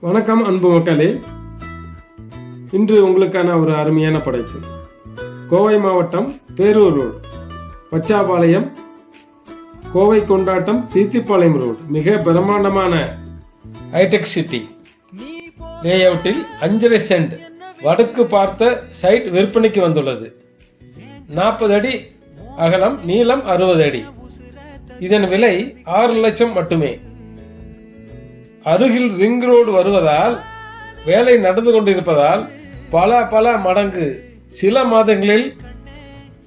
வணக்கம் அன்பு மக்களே. இன்று உங்களுக்கான ஒரு அருமையான படைப்பு. கோவை மாவட்டம் பேரூர் ரோடு பச்சாபாளையம் கோவை கொண்டாட்டம் தீத்திப்பாளையம் ரோடு. மிக பிரம்மாண்டமான ஹைடெக் சிட்டி லேஅவுட்டில் அஞ்சரை சென்ட். வடக்கு பார்த்த சைட் விற்பனைக்கு வந்துள்ளது. நாற்பது அடி அகலம் நீளம் அறுபது அடி. இதன் விலை ஆறு லட்சம் மட்டுமே. அருகில் ரிங் ரோடு வருவதால் வேலை நடந்து கொண்டிருப்பதால் பல பல மடங்கு சில மாதங்களில்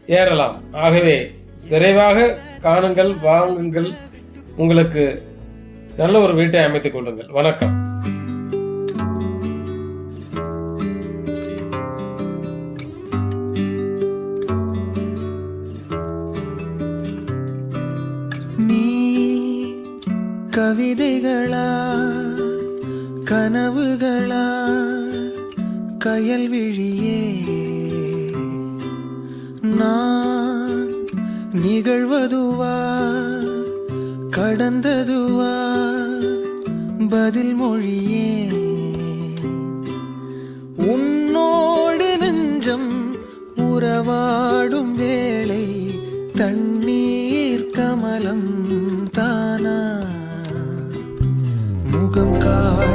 ஏறலாம். ஆகவே விரைவாக காணுங்கள் வாங்குங்கள். உங்களுக்கு நல்ல ஒரு வீட்டை அமைத்துக் கொள்ளுங்கள். வணக்கம். நீ கவிதைகளா கனவுகளா கயல் விழியே. நான் நிகழ்வதுவா கடந்ததுவா பதில் மொழியே. உன்னோடு நெஞ்சம் உறவாடும் வேளை தன் கமலம் தானா? முகம் காட்டு